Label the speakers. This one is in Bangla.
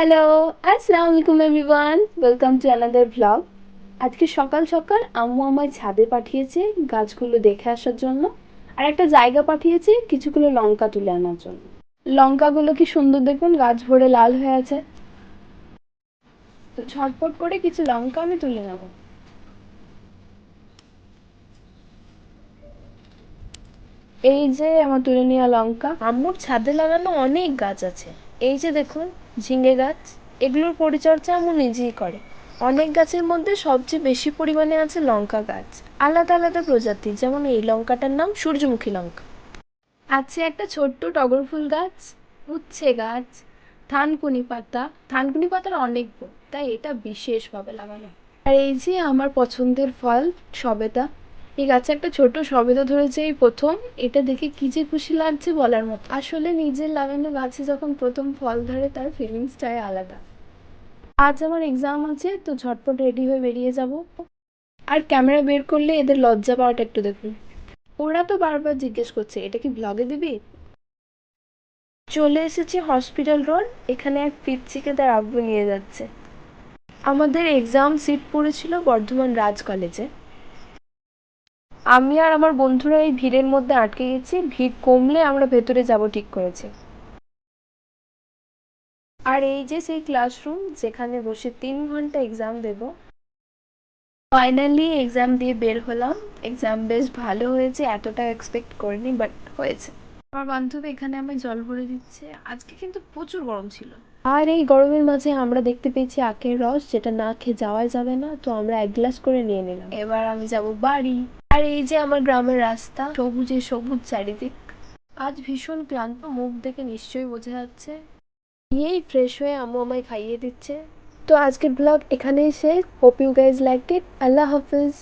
Speaker 1: হ্যালো আসসালামু আলাইকুম everyone welcome to another blog আজকে সকাল সকাল আম্মু আমায় ছাদে পাঠিয়েছে গাছগুলো দেখে আসার জন্য আর একটা জায়গা পাঠিয়েছে কিছুগুলো লঙ্কা তুলে আনার জন্য। লঙ্কাগুলো কি সুন্দর দেখুন, গাছ ভরে লাল হয়ে আছে। তো ঝটপট করে কিছু লঙ্কা আমি তুলে নেব। এই যে আমার তুলে নেওয়া লঙ্কা। আম্মুর ছাদে লাগানো অনেক গাছ আছে। এই যে দেখুন, ঝিঙে গাছ, এগুলোর পরিচর্যা আম্মু নিজেই করে। অনেক গাছের মধ্যে সবচেয়ে বেশি পরিমাণে আছে লঙ্কা গাছ। আলাদা আলাদা প্রজাতি যেমন এই লঙ্কাটার নাম সূর্যমুখী লঙ্কা। আছে একটা ছোট্ট টগর ফুল গাছ, উচ্ছে গাছ, থানকুনি পাতা। থানকুনি পাতার অনেক তাই এটা বিশেষভাবে লাগানো আর এই যে আমার পছন্দের ফল সবেদা এই গাছে একটা ছোট সবেদা ধরেছে এই প্রথম, এটা দেখে কি যে খুশি লাগছে বলার মতো। আসলে নিজের লাগানো গাছে যখন প্রথম ফল ধরে, তার ফিলিংসটাই আলাদা। আজ আমার এক্সাম আছে, তো ঝটপট রেডি হয়ে বেরিয়ে যাব। আর ক্যামেরা বের করলে এদের লজ্জা পাওয়াটা একটু দেখুন। ওরা তো বারবার জিজ্ঞেস করছে, এটা কি ব্লগে দিবি? চলে এসেছি হসপিটাল রোড এখানে এক পিচ্চিকে তার আব্বু নিয়ে যাচ্ছে। আমাদের এক্সাম সিট পড়েছিল বর্ধমান রাজ কলেজে আমি আর আমার বন্ধুরা এই ভিড়ের মধ্যে আটকে গেছি। ভিড় কমলে আমরা ভেতরে যাব ঠিক করেছি। আর এই যে সেই ক্লাসরুম যেখানে বসে তিন ঘণ্টা এক্সাম দেব। ফাইনালি এক্সাম দিয়ে বের হলাম। এক্সাম বেশ ভালো হয়েছে এতটা এক্সপেক্ট করিনি বাট হয়েছে। আমার বান্ধবী এখানে আমায় জল ভরে দিচ্ছে। আজকে কিন্তু প্রচুর গরম ছিল। আর এই গরমের মাঝে আমরা দেখতে পেয়েছি আখের রস যেটা না খেয়ে যাওয়াই যাবে না। তো আমরা এক গ্লাস করে নিয়ে নিলাম। এবার আমি যাব বাড়ি। আর এই যে আমার গ্রামের রাস্তা, সবুজে সবুজ চারিদিক, আজ ভীষণ ক্লান্ত, মুখ দেখে নিশ্চয়ই বোঝা যাচ্ছে। নিয়েই ফ্রেশ হয়ে আম্মু আমায় খাইয়ে দিচ্ছে। তো আজকের ব্লগ এখানেই শেষ। Hope you guys like it Allah Hafiz.